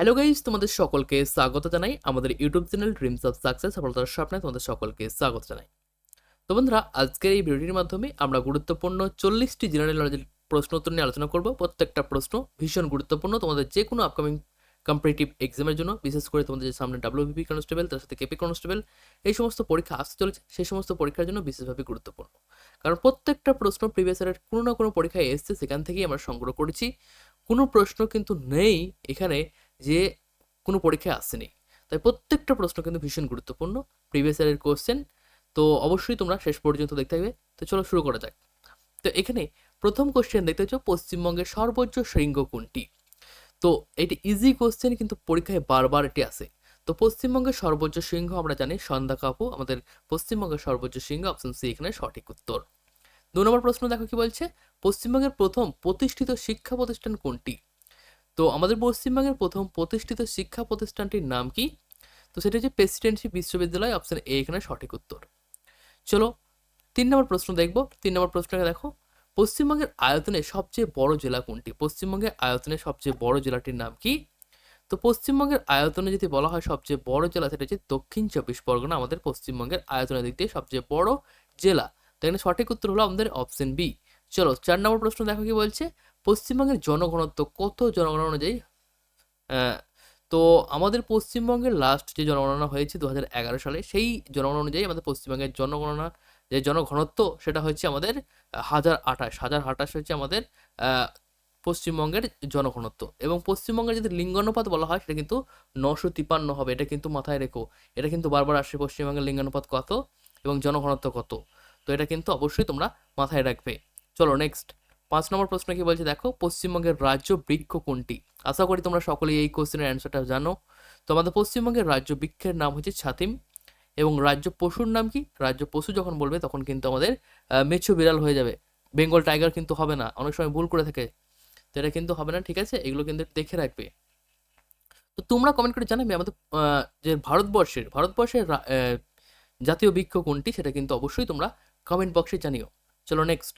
Hello guys তোমাদের সকলকে স্বাগত জানাই আমাদের YouTube channel dreams of success সফলতার স্বপ্নে তোমাদের সকলকে স্বাগত জানাই। তো বন্ধুরা, আজকের এই ভিডিওটির মাধ্যমে আমরা গুরুত্বপূর্ণ চল্লিশটি জেনারেল নলেজের প্রশ্ন উত্তর নিয়ে আলোচনা করব। প্রত্যেকটা প্রশ্ন ভীষণ গুরুত্বপূর্ণ। তোমাদের যে কোনো আপকামিং কম্পিটিটিভ এক্সামের জন্য, বিশেষ করে তোমাদের যে সামনে ডাব্লিউবিপি কনস্টেবল তার সাথে কেপি কনস্টেবল এই সমস্ত পরীক্ষা আসতে চলেছে, সেই সমস্ত পরীক্ষার জন্য বিশেষভাবে গুরুত্বপূর্ণ। কারণ প্রত্যেকটা প্রশ্ন প্রিভিয়াস ইয়ারের কোনো না কোনো পরীক্ষায় এসছে, সেখান থেকেই আমরা সংগ্রহ করেছি। কোনো প্রশ্ন কিন্তু নেই এখানে যে কোনো পরীক্ষায় আসেনি। তাই প্রত্যেকটা প্রশ্ন কিন্তু ভীষণ গুরুত্বপূর্ণ। প্রিভিয়াস ইয়ারের কোশ্চেন তো অবশ্যই তোমরা শেষ পর্যন্ত দেখতে থাকবে। তো চলো শুরু করা যাক। তো এখানে প্রথম কোশ্চেন দেখতে পাচ্ছ, পশ্চিমবঙ্গের সর্বোচ্চ শৃঙ্গ কোনটি? তো এটি ইজি কোশ্চেন কিন্তু পরীক্ষায় বারবার এটি আসে। তো পশ্চিমবঙ্গের সর্বোচ্চ সিংহ আমরা জানি, সন্ধ্যা কাপু। আমাদের পশ্চিমবঙ্গের সর্বোচ্চ সিংহ অপশন সি এখানে সঠিক উত্তর। দু নম্বর প্রশ্ন দেখো কি বলছে? পশ্চিমবঙ্গের প্রথম প্রতিষ্ঠিত শিক্ষা প্রতিষ্ঠান কোনটি? তো আমাদের পশ্চিমবঙ্গের প্রথম প্রতিষ্ঠিত শিক্ষা প্রতিষ্ঠানটির নাম কি? তো সেটা হচ্ছে প্রেসিডেন্সি বিশ্ববিদ্যালয় অপশন এ এখানে সঠিক উত্তর। চলো তিন নম্বর প্রশ্ন দেখব। তিন নম্বর প্রশ্নটা দেখো। পশ্চিমবঙ্গের আয়তনে সবচেয়ে বড় জেলা কোনটি? পশ্চিমবঙ্গের আয়তনে সবচেয়ে বড় জেলাটির নাম কি? তো পশ্চিমবঙ্গের আয়তনে যদি বলা হয় সবচেয়ে বড় জেলা, সেটা হচ্ছে দক্ষিণ চব্বিশ পরগনা, আমাদের পশ্চিমবঙ্গের আয়তনের দিক দিয়ে সবচেয়ে বড় জেলা। তো এখানে সঠিক উত্তর হলো আমাদের অপশন বি চলো চার নম্বর প্রশ্ন দেখো কি বলছে। পশ্চিমবঙ্গের জনঘনত্ব কত জনগণনা অনুযায়ী তো আমাদের পশ্চিমবঙ্গের লাস্ট যে জনগণনা হয়েছে দু হাজার এগারো সালে, সেই জনগণনা অনুযায়ী আমাদের পশ্চিমবঙ্গের জনগণনা, যে জনঘনত্ব, সেটা হচ্ছে আমাদের হাজার আঠাশ হাজার আঠাশ হচ্ছে আমাদের পশ্চিমবঙ্গের জনঘনত্ব। এবং পশ্চিমবঙ্গের যদি লিঙ্গানুপাত বলা হয়, সেটা কিন্তু নশো তিপান্ন হবে, এটা কিন্তু মাথায় রেখো। এটা কিন্তু বারবার আসে পশ্চিমবঙ্গের লিঙ্গানুপাত কত এবং জনঘনত্ব কত। তো এটা কিন্তু অবশ্যই তোমরা মাথায় রাখবে। চলো নেক্সট পাঁচ নম্বর প্রশ্ন কি বলছে? দেখো, পশ্চিমবঙ্গের রাজ্য বৃক্ষ কোনটি? আশা করি তোমরা সকলেই এই কোশ্চেনের অ্যান্সারটা জানো। তো আমাদের পশ্চিমবঙ্গের রাজ্য বৃক্ষের নাম হচ্ছে ছাতিম এবং রাজ্য পশুর নাম কি? রাজ্য পশু যখন বলবে, তখন কিন্তু আমাদের মেছো বিড়াল হয়ে যাবে। বেঙ্গল টাইগার কিন্তু হবে না। অনেক সময় ভুল করে থাকে। তো এটা কিন্তু হবে না, ঠিক আছে? এগুলো কিন্তু দেখে রাখবে। তো তোমরা কমেন্ট করে জানাবে আমাদের যে ভারতবর্ষের ভারতবর্ষের জাতীয় বৃক্ষ কোনটি? সেটা কিন্তু অবশ্যই তোমরা কমেন্ট বক্সে জানিও। চলো নেক্সট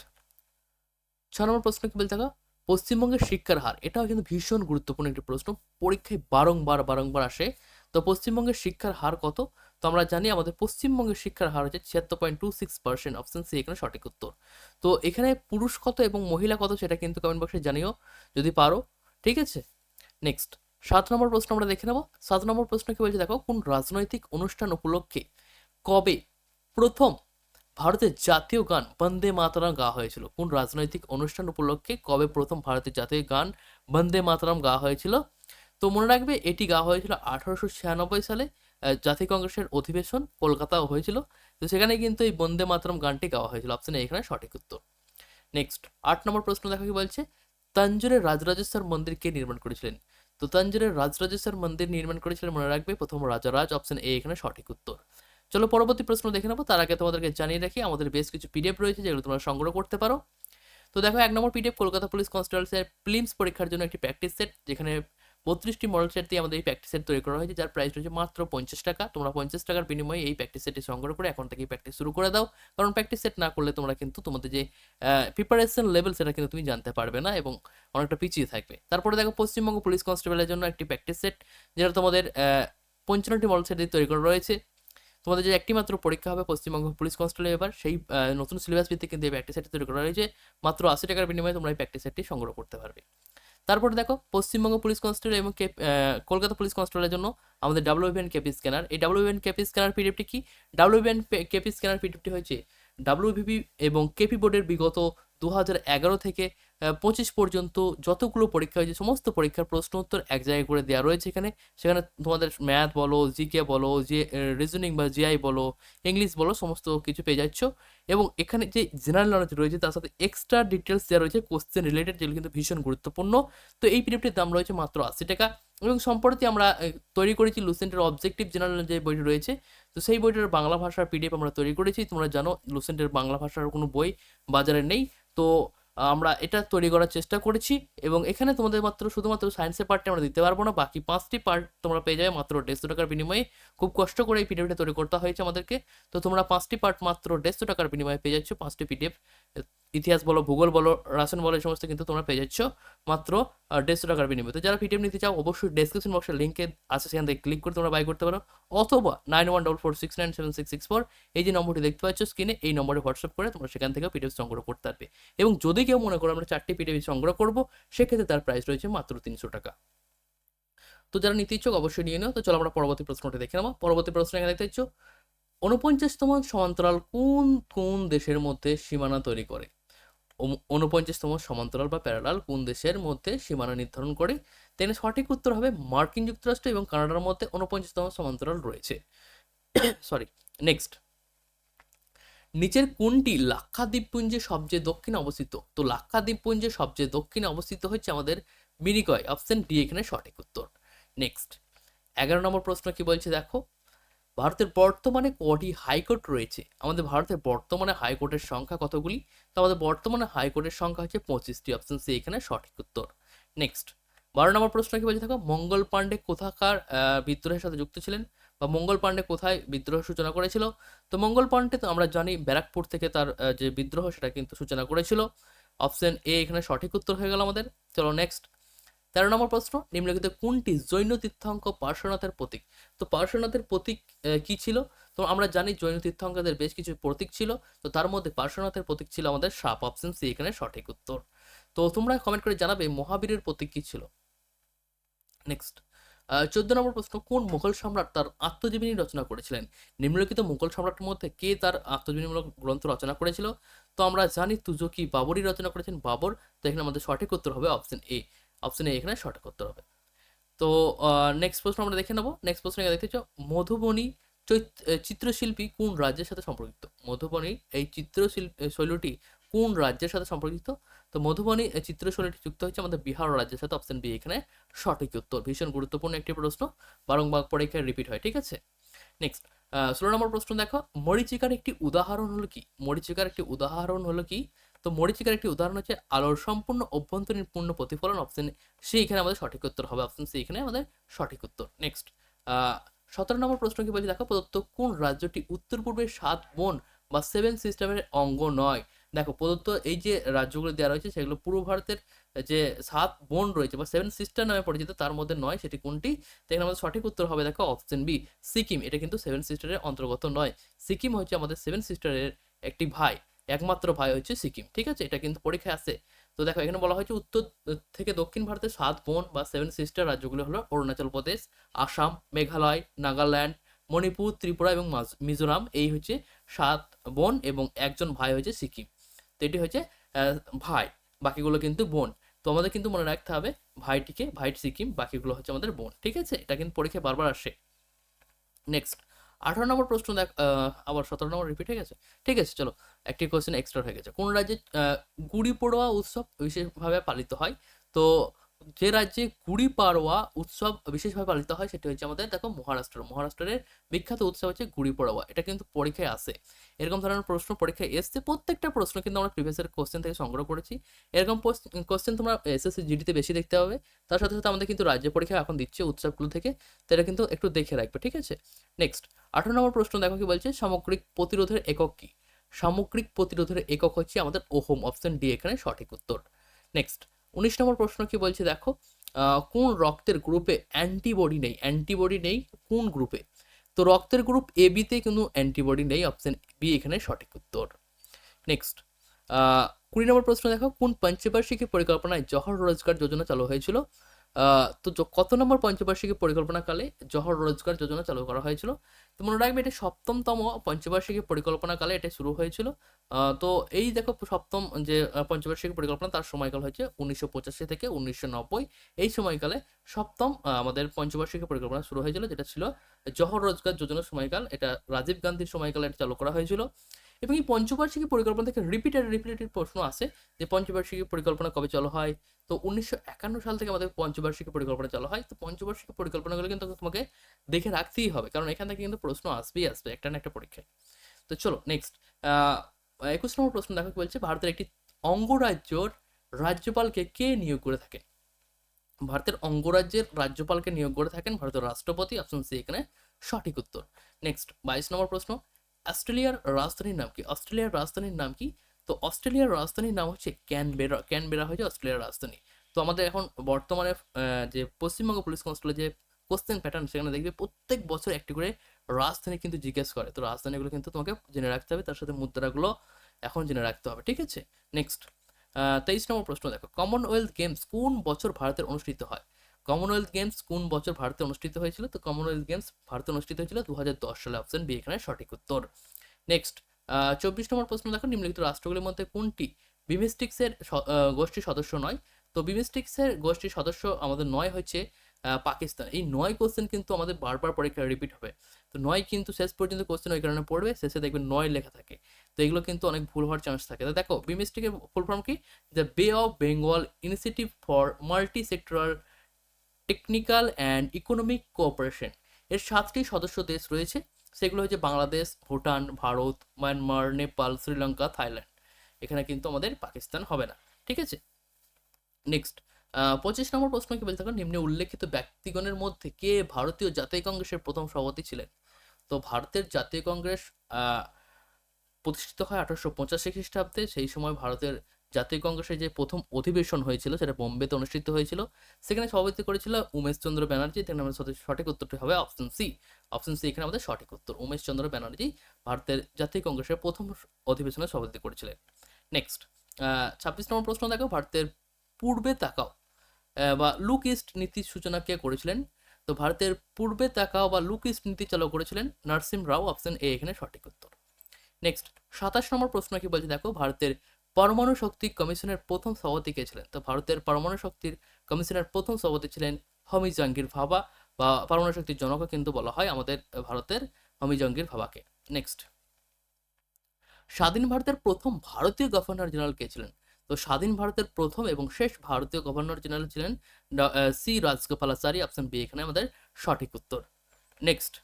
ছ নম্বর প্রশ্ন কি বলতে থাকো পশ্চিমবঙ্গের শিক্ষার হার, এটাও কিন্তু ভীষণ গুরুত্বপূর্ণ একটি প্রশ্ন। পরীক্ষায় বারংবার বারংবার আসে। তো পশ্চিমবঙ্গের শিক্ষার হার কত? তো আমরা জানি আমাদের পশ্চিমবঙ্গের শিক্ষার হার হচ্ছে ছিয়াত্তর point two six percent, option C, এখানে সঠিক উত্তর। তো এখানে পুরুষ কত এবং মহিলা কত সেটা কিন্তু কমেন্ট বক্সে জানিও, যদি পারো। ঠিক আছে? নেক্সট সাত নম্বর প্রশ্ন আমরা দেখে নেব। সাত নম্বর প্রশ্ন কি বলছে? দেখো, কোন রাজনৈতিক অনুষ্ঠান উপলক্ষে কবে প্রথম ভারতের জাতীয় গান বন্দে মাতরম গাওয়া হয়েছিল। কোন রাজনৈতিক অনুষ্ঠান উপলক্ষে কবে প্রথম ভারতের জাতীয় গান বন্দে মাতরম গাওয়া হয়েছিল? তো মনে রাখবে, এটি গাওয়া হয়েছিল আঠারোশো ছিয়ানব্বই সালে জাতীয় কংগ্রেসের অধিবেশন কলকাতাও হয়েছিল। তো সেখানে কিন্তু এই বন্দে মাতরম গানটি গাওয়া হয়েছিল। অপশন এখানে সঠিক উত্তর। নেক্সট আট নম্বর প্রশ্ন দেখো কি বলছে? তাঞ্জোরের রাজরাজেশ্বর মন্দির কে নির্মাণ করেছিলেন? তো তাঞ্জোরের রাজরাজেশ্বর মন্দির নির্মাণ করেছিলেন মনে রাখবে, প্রথম রাজারাজ। অপশন এ এখানে সঠিক উত্তর। চলো পরবর্তী প্রশ্ন দেখে নেব। তার আগে তোমাদেরকে জানিয়ে রাখি, আমাদের বেশ কিছু পিডিএফ রয়েছে যেগুলো তোমরা সংগ্রহ করতে পারো। তো দেখো, এক নম্বর পিডিএফ কলকাতা পুলিশ কনস্টেবলসের প্রিলিমস পরীক্ষার জন্য একটি প্র্যাকটিস সেট, যেখানে বত্রিশটি মডেল সেট দিয়ে আমাদের এই প্র্যাকটিস সেট তৈরি করা হয়েছে, যার প্রাইস রয়েছে মাত্র পঞ্চাশ টাকা। তোমরা পঞ্চাশ টাকার বিনিময়ে এই প্র্যাকটিস সেটটি সংগ্রহ করে এখন থেকেই প্র্যাকটিস শুরু করে দাও। কারণ প্র্যাকটিস সেট না করলে তোমরা কিন্তু তোমাদের যে প্রিপারেশন লেভেল সেটা কিন্তু তুমি জানতে পারবে না এবং অনেকটা পিছিয়ে থাকবে। তারপরে দেখো, পশ্চিমবঙ্গ পুলিশ কনস্টেবলের জন্য একটি প্র্যাকটিস সেট, যেটা তোমাদের পঞ্চান্নটি মডেল সেট দিয়ে তৈরি করা রয়েছে। তোমাদের যে একটি মাত্র পরীক্ষা হবে পশ্চিমবঙ্গ পুলিশ কনস্টেবল এবার, সেই নতুন সিলেবাস ভিত্তিক কিন্তু এই প্র্যাকটিস সেটটি তৈরি করা হয়েছে। মাত্র আশি টাকার বিনিময়ে তোমরা এই প্র্যাকটিস সেটটি সংগ্রহ করতে পারবে। তারপরে দেখো, পশ্চিমবঙ্গ পুলিশ কনস্টেবল এবং কলকাতা পুলিশ কনস্টেবলের জন্য আমাদের ডাব্লিউবিএন কেপি স্ক্যানার এই ডাব্লিউবিএন কেপি স্ক্যানার পিডিএফটি কি? ডাব্লিউবিএন কেপি স্ক্যানার পিডিএফটি হয়েছে ডাব্লিউবিপি এবং কেপি বোর্ডের বিগত দু থেকে পঁচিশ পর্যন্ত যতগুলো পরীক্ষা হয়েছে, সমস্ত পরীক্ষার প্রশ্ন উত্তর এক জায়গায় করে দেওয়া রয়েছে এখানে। সেখানে তোমাদের ম্যাথ বলো, জিকে বলো যে রিজনিং বা জিআই বলো, ইংলিশ বলো, সমস্ত কিছু পেয়ে যাচ্ছ। এবং এখানে যে জেনারেল নলেজ রয়েছে, তার সাথে এক্সট্রা ডিটেলস দেওয়া রয়েছে কোশ্চেন রিলেটেড যেগুলো কিন্তু ভীষণ গুরুত্বপূর্ণ। তো এই পিডিএফটির দাম রয়েছে মাত্র আশি টাকা। এবং সম্প্রতি আমরা তৈরি করেছি লুসেন্টের অবজেক্টিভ জেনারেল যে বইটি রয়েছে, তো সেই বইটার বাংলা ভাষার পিডিএফ আমরা তৈরি করেছি। তোমরা জানো লুসেন্টের বাংলা ভাষার কোনো বই বাজারে নেই। তো আমরা এটা তৈরি করার চেষ্টা করেছি এবং এখানে তোমাদের মাত্র শুধুমাত্র সায়েন্সের পার্টটা আমরা দিতে পারব না, বাকি পাঁচটি পার্ট তোমরা পেয়ে যাবে মাত্র দেড়শো টাকার বিনিময়ে। খুব কষ্ট করে এই পিডিএফটা তৈরি করতে হয়েছে আমাদেরকে। তো তোমরা পাঁচটি পার্ট মাত্র দেড়শো টাকার বিনিময়ে পেয়ে যাচ্ছ, পাঁচটি পিডিএফ ইতিহাস বলো, ভূগোল বলো, রাসায়ন বলো, এই সমস্ত কিন্তু তোমরা পেয়ে যাচ্ছ মাত্র দেড়শো টাকার বিনিময়ে। তো যারা পিডিএফ নিতে চাও, অবশ্যই ডেসক্রিপশন বক্সের লিঙ্কে আছে, সেখান থেকে ক্লিক করে তোমরা বাই করতে পারো। অথবা nine one double four six nine seven six six four এই যে নম্বরটি দেখতে পাচ্ছ স্ক্রিনে এই নম্বরে হোয়াটসঅ্যাপ করে তোমরা সেখান থেকে পিডিএফ সংগ্রহ করতে পারবে। এবং যদি কেউ মনে করো আমরা চারটি পিডিএফ সংগ্রহ করব, সেক্ষেত্রে তার প্রাইস রয়েছে মাত্র তিনশো টাকা। তো যারা নিতে ইচ্ছুক, অবশ্যই নিয়ে নাও। তো চলো আমরা পরবর্তী প্রশ্নটি দেখে নেব। পরবর্তী প্রশ্ন এখানে দেখতে ইচ্ছ উনপঞ্চাশতম সমান্তরাল কোন কোন দেশের মধ্যে সীমানা তৈরি করে? উনপঞ্চাশতম সমান্তরাল বা প্যারালাল কোন দেশের মধ্যে সীমানা নির্ধারণ করে? তেনে সঠিক উত্তর হবে মার্কিন যুক্তরাষ্ট্র এবং কানাডার মধ্যে উনপঞ্চাশতম সমান্তরাল রয়েছে। সরি নেক্সট নিচের কোনটি লাক্ষা দ্বীপপুঞ্জে সবচেয়ে দক্ষিণে অবস্থিত? তো লাক্ষা দ্বীপপুঞ্জে সবচেয়ে দক্ষিণে অবস্থিত হচ্ছে আমাদের মিনিকয়, অপশন ডি এখানে সঠিক উত্তর। নেক্সট এগারো নম্বর প্রশ্ন কি বলছে দেখো? ভারতের বর্তমানে কটি হাইকোর্ট রয়েছে? আমাদের ভারতের বর্তমানে হাইকোর্টের সংখ্যা কতগুলি? তো আমাদের বর্তমানে হাইকোর্টের সংখ্যা হচ্ছে পঁচিশটি। অপশন সি এখানে সঠিক উত্তর। নেক্সট বারো নম্বর প্রশ্ন কি বলছে? থাকো মঙ্গল পাণ্ডে কোথাকার বিদ্রোহের সাথে যুক্ত ছিলেন বা মঙ্গল পাণ্ডে কোথায় বিদ্রোহ সূচনা করেছিল? তো মঙ্গল পাণ্ডে তো আমরা জানি ব্যারাকপুর থেকে তার যে বিদ্রোহ সেটা কিন্তু সূচনা করেছিল। অপশন এ এখানে সঠিক উত্তর হয়ে গেল আমাদের। চলো নেক্সট তেরো নম্বর প্রশ্ন, নিম্নলিখিত কোনটি জৈন তীর্থাঙ্ক পার্শ্বনাথের প্রতীক? তো পার্শ্বনাথের প্রতীক কি ছিল? তো আমরা জানি জৈন তীর্থঙ্কদের বেশ কিছু প্রতীক ছিল। তো তার মধ্যে পার্শ্বনাথের প্রতীক ছিল আমাদের সাপ অপশন সি এখানে সঠিক উত্তর। তো তোমরা কমেন্ট করে জানাবে মহাবীরের প্রতীক কি ছিল? নেক্সট চোদ্দ নম্বর প্রশ্ন, কোন মুঘল সম্রাট তার আত্মজীবনী রচনা করেছিলেন? নিম্নলিখিত মুঘল সম্রাটের মধ্যে কে তার আত্মজীবনীমূলক গ্রন্থ রচনা করেছিল? তো আমরা জানি তুজকি বাবরই রচনা করেছেন বাবর। তো এখানে আমাদের সঠিক উত্তর হবে অপশন এ অপশন এ এখানে সঠিক উত্তর হবে। তো নেক্সট প্রশ্ন আমরা দেখে নেব। নেক্সট প্রশ্ন দেখতে চাও, মধুবনী চিত্রশিল্পী কোন রাজ্যের সাথে সম্পর্কিত? মধুবনী, এই চিত্রশিল্প শৈলীটি কোন রাজ্যের সাথে সম্পর্কিত? তো মধুবনী চিত্রশৈলীটি যুক্ত হচ্ছে আমাদের বিহার রাজ্যের সাথে। অপশন বি এখানে সঠিক উত্তর। ভীষণ গুরুত্বপূর্ণ একটি প্রশ্ন। বারংবার পরীক্ষায় রিপিট হয়, ঠিক আছে? নেক্সট ষোলো নম্বর প্রশ্ন দেখো। মরিচিকার একটি উদাহরণ হলো কি? মরিচিকার একটি উদাহরণ হলো কি? তো মরিচিকার একটি উদাহরণ হচ্ছে, আলোর সম্পূর্ণ অভ্যন্তরীণ পূর্ণ প্রতিফলন অপশন সি এখানে আমাদের সঠিক উত্তর হবে। অপশন সি এখানে আমাদের সঠিক উত্তর। নেক্সট সতেরো নম্বর প্রশ্ন কি বলছি? দেখো, প্রদত্ত কোন রাজ্যটি উত্তর পূর্বের সাত বন বা সেভেন সিস্টেমের অঙ্গ নয়? দেখো, প্রদত্ত এই যে রাজ্যগুলো দেওয়া রয়েছে, সেগুলো পূর্ব ভারতের যে সাত বোন রয়েছে বা সেভেন সিস্টার নামে পরিচিত, তার মধ্যে নয়, সেটি কোনটি? এখানে আমাদের সঠিক উত্তর হবে, দেখো অপশন বি সিকিম। এটা কিন্তু সেভেন সিস্টারের অন্তর্গত নয়। সিকিম হচ্ছে আমাদের সেভেন সিস্টারের একটি ভাই। একমাত্র ভাই হচ্ছে সিকিম, ঠিক আছে? এটা কিন্তু পরীক্ষায় আছে। তো দেখো, এখানে বলা হয়েছে উত্তর থেকে দক্ষিণ ভারতের সাত বোন বা সেভেন সিস্টার রাজ্যগুলো হলো অরুণাচল প্রদেশ, আসাম, মেঘালয়, নাগাল্যান্ড, মণিপুর, ত্রিপুরা এবং মিজোরাম। এই হচ্ছে সাত বোন এবং একজন ভাই হচ্ছে সিকিম। তো এটি হচ্ছে ভাই, বাকিগুলো কিন্তু বোন। তো আমাদের কিন্তু মনে রাখতে হবে, ভাইটিকে, ভাইট সিকিম, বাকিগুলো হচ্ছে আমাদের বোন, ঠিক আছে? এটা কিন্তু পরীক্ষায় বারবার আসে। নেক্সট আঠারো নম্বর প্রশ্ন দেখ আবার সতেরো নম্বর রিপিট হয়ে গেছে? ঠিক আছে, চলো, একটি কোয়েশ্চেন এক্সট্রা হয়ে গেছে। কোন রাজ্যে গুড়ি পড়োয়া উৎসব বিশেষভাবে পালিত হয়? তো যে রাজ্যে গুড়ি পাড়োয়া উৎসব বিশেষভাবে পালিত হয় সেটি হচ্ছে আমাদের, দেখো, মহারাষ্ট্র। মহারাষ্ট্রের বিখ্যাত উৎসব হচ্ছে গুড়ি পড়োয়া। এটা কিন্তু পরীক্ষায় আসে। এরকম ধরনের প্রশ্ন পরীক্ষায় এসছে। প্রত্যেকটা প্রশ্ন কিন্তু আমরা প্রিভিয়াসের কোশ্চেন থেকে সংগ্রহ করেছি। এরকম কোশ্চেন তোমরা এসএসসি জিডিতে বেশি দেখতে হবে তার সাথে সাথে আমাদের কিন্তু রাজ্য পরীক্ষা এখন দিচ্ছে উৎসবগুলো থেকে। তো এটা কিন্তু একটু দেখে রাখবে, ঠিক আছে? নেক্সট আঠারো নম্বর প্রশ্ন দেখো কি বলছে? সামগ্রিক প্রতিরোধের একক কি? সামগ্রিক প্রতিরোধের একক হচ্ছে আমাদের ওহোম অপশন ডি এখানে সঠিক উত্তর। নেক্সট উনিশ নম্বর প্রশ্ন কি বলছে দেখো কোন রক্তের গ্রুপে অ্যান্টিবডি নেই? অ্যান্টিবডি নেই কোন গ্রুপে তো রক্তের গ্রুপ এ বিতে কিন্তু অ্যান্টিবডি নেই অপশন বি এখানে সঠিক উত্তর। নেক্সট কুড়ি নম্বর প্রশ্ন দেখো, কোন পঞ্চবার্ষিকী পরিকল্পনায় জহর রোজগার যোজনা চালু হয়েছিল? তো কত নম্বর পঞ্চবার্ষিকী পরিকল্পনাকালে জহর রোজগার যোজনা চালু করা হয়েছিল? তো মনে রাখবে এটা সপ্তমতম পঞ্চবার্ষিকী পরিকল্পনাকালে এটা শুরু হয়েছিল। তো এই দেখো সপ্তম যে পঞ্চবার্ষিকী পরিকল্পনা তার সময়কাল হয়েছে উনিশশো পঁচাশি থেকে উনিশশো নব্বই। এই সময়কালে সপ্তম আমাদের পঞ্চবার্ষিকী পরিকল্পনা শুরু হয়েছিল, যেটা ছিল জহর রোজগার যোজনার সময়কাল। এটা রাজীব গান্ধীর সময়কালে এটা চালু করা হয়েছিল। এবং এই পঞ্চবার্ষিকী পরিকল্পনা থেকে রিপিটেড রিপিটেড প্রশ্ন আসে যে পঞ্চবার্ষিকী পরিকল্পনা কবে চালু হয়? তো উনিশশো একান্ন সাল থেকে আমাদের পঞ্চবার্ষিকী পরিকল্পনা চালু হয়। তো পঞ্চবার্ষিকী পরিকল্পনাগুলো কিন্তু তোমাকে দেখে রাখতেই হবে। কারণ এখান থেকে কিন্তু প্রশ্ন আসবেই আসবে একটা না একটা পরীক্ষায়। তো চলো নেক্সট একুশ নম্বর প্রশ্ন দেখো বলছে? ভারতের একটি অঙ্গরাজ্যর রাজ্যপালকে কে নিয়োগ করে থাকেন ভারতের অঙ্গরাজ্যের রাজ্যপালকে নিয়োগ করে থাকেন ভারতের রাষ্ট্রপতি। অপশন সি এখানে সঠিক উত্তর। নেক্সট বাইশ নম্বর প্রশ্ন। অস্ট্রেলিয়ার রাজধানীর নাম কি? অস্ট্রেলিয়ার রাজধানীর নাম কি? তো অস্ট্রেলিয়ার রাজধানীর নাম হচ্ছে ক্যানবেরা ক্যানবেরা হচ্ছে অস্ট্রেলিয়ার রাজধানী। তো আমাদের এখন বর্তমানে যে পশ্চিমবঙ্গ পুলিশ কনস্টেবলের যে কোশ্চেন প্যাটার্ন সেখানে দেখবে প্রত্যেক বছর একটি করে রাজধানী কিন্তু জিজ্ঞেস করে। তো রাজধানীগুলো কিন্তু তোমাকে জেনে রাখতে হবে, তার সাথে মুদ্রাগুলো এখন জেনে রাখতে হবে, ঠিক আছে? নেক্সট তেইশ নম্বর প্রশ্ন দেখো। কমনওয়েলথ গেমস কোন বছর ভারতের অনুষ্ঠিত হয়? কমনওয়েলথ গেমস কোন বছর ভারতে অনুষ্ঠিত হয়েছিল? তো কমনওয়েলথ গেমস ভারতে অনুষ্ঠিত হয়েছিল দু হাজার দশ সালে। অপশন বি এখানে সঠিক উত্তর। নেক্সট চব্বিশ নম্বর প্রশ্ন দেখো। নিম্নলিখিত রাষ্ট্রগুলির মধ্যে কোনটি বিমিস্টিক্সের গোষ্ঠীর সদস্য নয়? তো বিমিস্টিক্সের গোষ্ঠীর সদস্য আমাদের নয় হচ্ছে পাকিস্তান। এই নয় কোশ্চেন কিন্তু আমাদের বারবার পরীক্ষায় রিপিট হবে। তো নয় কিন্তু শেষ পর্যন্ত কোশ্চেন ওই কারণে পড়বে, শেষে দেখবেন নয় লেখা থাকে। তো এগুলো কিন্তু অনেক ভুল হওয়ার চান্স থাকে। তো দেখো বিমিস্টিকের ফুল ফর্ম কি? The bay of Bengal initiative for multi sectoral technical and economic cooperation এর সাতটি সদস্য দেশ রয়েছে, সেগুলো হচ্ছে বাংলাদেশ, ভুটান, ভারত, মায়ানমার, নেপাল, শ্রীলঙ্কা, থাইল্যান্ড। এখানে কিন্তু আমাদের পাকিস্তান হবে না, ঠিক আছে? নেক্সট পঁচিশ নম্বর প্রশ্ন কি বলতে থাকুন নিম্নে উল্লেখিত ব্যক্তিগণের মধ্যে কে ভারতীয় জাতীয় কংগ্রেসের প্রথম সভাপতি ছিলেন? তো ভারতের জাতীয় কংগ্রেস প্রতিষ্ঠিত হয় আঠারোশো পঁচাশি খ্রিস্টাব্দে, সেই সময় ভারতের জাতীয় কংগ্রেসের যে প্রথম অধিবেশন হয়েছিল, সেটা বোম্বেতে অনুষ্ঠিত হয়েছিল। সেখানে সভাপতি করেছিল উমেশ চন্দ্র ব্যানার্জি আমাদের সঠিক- উত্তরটি হবে অপশন সি অপশন সি এখানে আমাদের সঠিক উত্তর উমেশ চন্দ্র ব্যানার্জি ভারতের জাতীয় কংগ্রেসের প্রথম অধিবেশনে সভাপতি করেছিলেন। নেক্সট ছাব্বিশ নম্বর প্রশ্ন দেখো, ভারতের পূর্বে তাকাও বা লুক ইস্ট নীতির সূচনা কে করেছিলেন? তো ভারতের পূর্বে তাকাও বা লুক ইস্ট নীতি চালু করেছিলেন নরসিম রাও অপশন এ এখানে সঠিক উত্তর। নেক্সট সাতাশ নম্বর প্রশ্ন কি বলছে দেখো, ভারতের পরমাণু শক্তি কমিশনের প্রথম সভাপতি কে ছিলেন? তো ভারতের পরমাণু শক্তির কমিশনের প্রথম সভাপতি ছিলেন হমি জাহাঙ্গীর ভাবা বা পরমাণু শক্তির জনক কিন্তু বলা হয় আমাদের ভারতের হমি জাহাঙ্গীর ভাবাকে নেক্সট স্বাধীন ভারতের প্রথম ভারতীয় গভর্নর জেনারেল কে ছিলেন? তো স্বাধীন ভারতের প্রথম এবং শেষ ভারতীয় গভর্নর জেনারেল ছিলেন সি রাজগোপালাচারী অপশন বি এখানে আমাদের সঠিক উত্তর। নেক্সট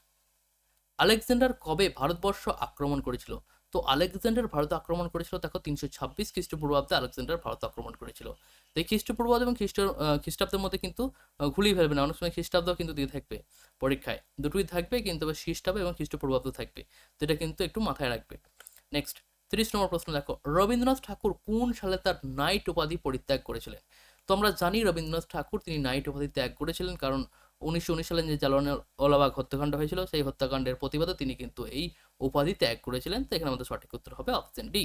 আলেকজান্ডার কবে ভারতবর্ষ আক্রমণ করেছিল? তো আলেকজান্ডার ভারত আক্রমণ করেছিল, দেখো, তিনশো ছাব্বিশ খ্রিস্টপূর্বাব্দে আলেকজান্ডার ভারত আক্রমণ করেছিল। তো এই খ্রিস্টপূর্বাব্দ এবং খ্রিস্ট খ্রিস্টাব্দের মধ্যে কিন্তু ঘুলিয়ে ফেলবে না, অনেক সময় খ্রিস্টাব্দও কিন্তু দিয়ে থাকবে পরীক্ষায়। দুটোই থাকবে, কিন্তু খ্রিস্টাব্দ এবং খ্রিস্টপূর্বাব্দ থাকবে। তো এটা কিন্তু একটু মাথায় রাখবে। নেক্সট তিরিশ নম্বর প্রশ্ন দেখো, রবীন্দ্রনাথ ঠাকুর কোন সালে তার নাইট উপাধি পরিত্যাগ করেছিলেন? তো আমরা জানি রবীন্দ্রনাথ ঠাকুর তিনি নাইট উপাধি ত্যাগ করেছিলেন কারণ উনিশশো উনিশ সালে যে জালানোয়ালাবাগ হত্যাকাণ্ড হয়েছিল, সেই হত্যাকাণ্ডের প্রতিবাদে তিনি কিন্তু এই উপাধি ত্যাগ করেছিলেন। তো এখানে আমাদের সঠিক উত্তর হবে অপশন ডি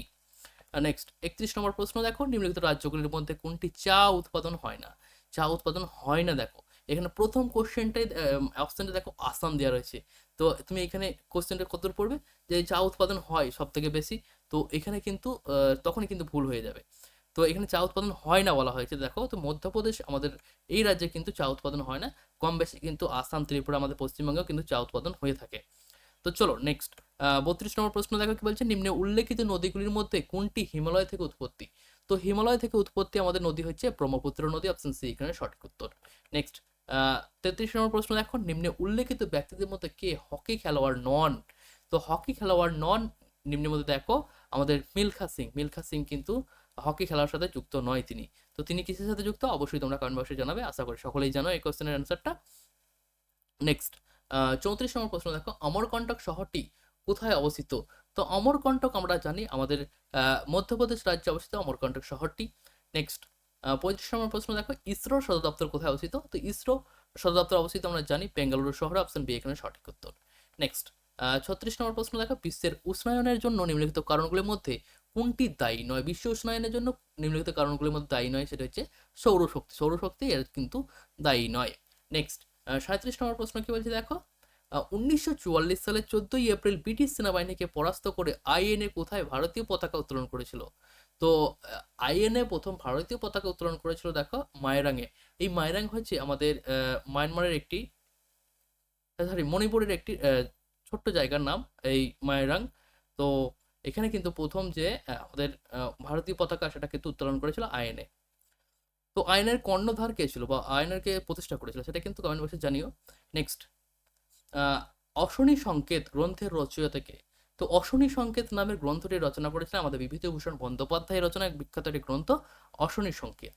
নেক্সট একত্রিশ নম্বর প্রশ্ন দেখো, নিম্নলিখিত রাজ্যগুলির মধ্যে কোনটি চা উৎপাদন হয় না? চা উৎপাদন হয় না দেখো। এখানে প্রথম কোশ্চেনটাই অপশনটা দেখো আসাম দেওয়া রয়েছে। তো তুমি এখানে কোশ্চেনটা কত পড়বে? যে চা উৎপাদন হয় সব থেকে বেশি, তো এখানে কিন্তু তখনই কিন্তু ভুল হয়ে যাবে। তো এখানে চা উৎপাদন হয় না বলা হয়েছে। দেখো, তো মধ্যপ্রদেশ আমাদের, এই রাজ্যে কিন্তু চা উৎপাদন হয় না। কম বেশি কিন্তু আসাম, ত্রিপুরা, আমাদের পশ্চিমবঙ্গেও কিন্তু চা উৎপাদন হয়ে থাকে। তো চলো নেক্সট বত্রিশ নম্বর প্রশ্ন দেখো কি বলছে? নিম্নে উল্লেখিত নদীগুলির মধ্যে কোনটি হিমালয় থেকে উৎপত্তি? তো হিমালয় থেকে উৎপত্তি আমাদের নদী হচ্ছে ব্রহ্মপুত্র নদী অপশন সি এখানে সঠিক উত্তর। নেক্সট তেত্রিশ নম্বর প্রশ্ন দেখো, নিম্নে উল্লেখিত ব্যক্তিদের মধ্যে কে? হকি খেলোয়াড় নন। তো হকি খেলোয়াড় নন, নিম্নের মধ্যে দেখো, আমাদের মিলখা সিং। মিলখা সিং কিন্তু হকি খেলার সাথে যুক্ত নয় তিনি। তো তিনি কিসের সাথে যুক্ত? অবশ্যই তোমরা কমেন্ট বক্সে জানাবে। আশা করি সকলেই জানো এই কোশ্চেনের অ্যান্সারটা নেক্সট চৌত্রিশ নম্বর প্রশ্ন দেখো। অমরকণ্টক শহরটি কোথায় অবস্থিত? তো অমরকণ্টক আমরা জানি আমাদের মধ্যপ্রদেশ রাজ্যে অবস্থিত অমরকণ্টক শহরটি। নেক্সট পঁয়ত্রিশ নম্বর প্রশ্ন দেখো। ইসরো সদর দপ্তর কোথায় অবস্থিত? তো ইসরো সদর দপ্তর অবস্থিত আমরা জানি বেঙ্গালুরু শহরে। অপশন বি এখানে সঠিক উত্তর। নেক্সট ছত্রিশ নম্বর প্রশ্ন দেখো। বিশ্বের উষ্ণায়নের জন্য নিম্নলিখিত কারণগুলির মধ্যে কোনটি দায়ী নয়? বিশ্ব উষ্ণায়নের জন্য নিম্নলিখিত কারণগুলির মধ্যে দায়ী নয়, সেটা হচ্ছে সৌরশক্তি। সৌরশক্তি এর কিন্তু দায়ী নয়। নেক্সট সাঁত্রিশ নম্বর প্রশ্ন কি বলছে দেখো? উনিশশো চুয়াল্লিশ সালের চোদ্দই এপ্রিল ব্রিটিশ সেনাবাহিনীকে পরাস্ত করে আইএনএ কোথায় ভারতীয় পতাকা উত্তোলন করেছিল? তো আইএনএ প্রথম ভারতীয় পতাকা উত্তোলন করেছিল দেখো মায়রাঙে এই মায়রাং হচ্ছে আমাদের মায়ানমারের একটি সরি মণিপুরের একটি ছোট্ট জায়গার নাম, এই মায়রাং তো এখানে কিন্তু প্রথম যে আমাদের ভারতীয় পতাকা সেটা কিন্তু উত্তোলন করেছিল আইএনএ। তো আইনের কর্ণধার কে ছিল বা আইনের কে প্রতিষ্ঠা করেছিল সেটা কিন্তু কমেন্ট বক্সে জানিও। নেক্সট অশনি সংকেত গ্রন্থের রচয়িতা কে? তো অশনি সংকেত নামের গ্রন্থটি রচনা করেছিলেন আমাদের বিভূতিভূষণ বন্দ্যোপাধ্যায় রচনা বিখ্যাত একটি গ্রন্থ, অশনি সংকেত।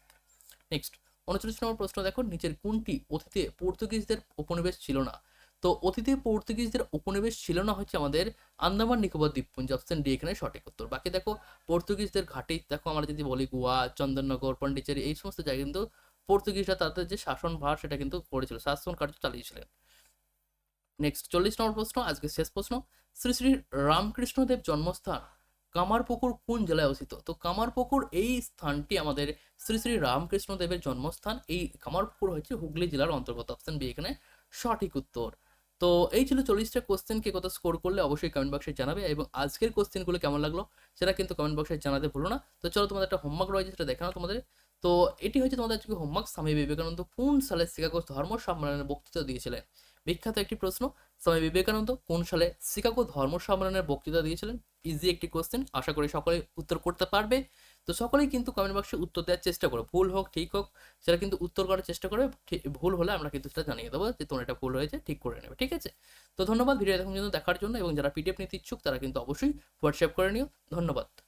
নেক্সট উনচল্লিশ নম্বর প্রশ্ন দেখো, নিচের কোনটি অতীতে পর্তুগিজদের উপনিবেশ ছিল না? তো অতীতে পর্তুগিজদের উপনিবেশ ছিল না হচ্ছে আমাদের আন্দামান, নিকোবর, দ্বীপপুঞ্জ, অপশন ডি এখানে সঠিক উত্তর। বাকি দেখো, পর্তুগিজদের ঘাঁটি, দেখো আমরা যদি বলি গোয়া, চন্দননগর, পন্ডিচেরি, এই সমস্ত জায়গায় কিন্তু পর্তুগিজরা তাদের যে শাসন ভার সেটা কিন্তু করেছিল, শাসন কার্য চালিয়েছিলেন। নেক্সট চল্লিশ নম্বর প্রশ্ন আজকে শেষ প্রশ্ন। শ্রী শ্রী রামকৃষ্ণদেব জন্মস্থান কামারপুকুর কোন জেলায় অবস্থিত? তো কামারপুকুর এই স্থানটি আমাদের শ্রী শ্রী রামকৃষ্ণদেবের জন্মস্থান। এই কামারপুকুর হচ্ছে হুগলি জেলার অন্তর্গত, অপশন বি এখানে সঠিক উত্তর। তো এই ছিল চল্লিশটা কোশ্চেন কে কত স্কোর করলে অবশ্যই কমেন্ট বক্সে জানাবে এবং আজকের কোশ্চেনগুলো কেমন লাগল সেটা কিন্তু কমেন্ট বক্সে জানাতে ভুলো না। তো চলো তোমাদের একটা হোমওয়ার্ক রয়েছে সেটা দেখানো তোমাদের। তো এটি হচ্ছে তোমাদের আজকে হোমওয়ার্ক স্বামী বিবেকানন্দ কোন সালে শিকাগো ধর্ম সম্মেলনের বক্তৃতা দিয়েছিলেন? বিখ্যাত একটি প্রশ্ন, স্বামী বিবেকানন্দ কোন সালে শিকাগো ধর্ম সম্মেলনের বক্তৃতা দিয়েছিলেন? ইজি একটি কোশ্চেন আশা করি সকলে উত্তর করতে পারবে। তো সকলেই কিন্তু কমেন্ট বক্সে উত্তর দেওয়ার চেষ্টা করো। ভুল হোক, ঠিক হোক, সেটা কিন্তু উত্তর করার চেষ্টা করবে। ভুল হলে আমরা কিন্তু সেটা জানিয়ে দেবো যে তোমার এটা ভুল হয়েছে, ঠিক করে নেবে, ঠিক আছে? তো ধন্যবাদ ভিডিও এখন কিন্তু দেখার জন্য এবং যারা পিডিএফ নিতে ইচ্ছুক তারা কিন্তু অবশ্যই হোয়াটসঅ্যাপ করে নিও। ধন্যবাদ।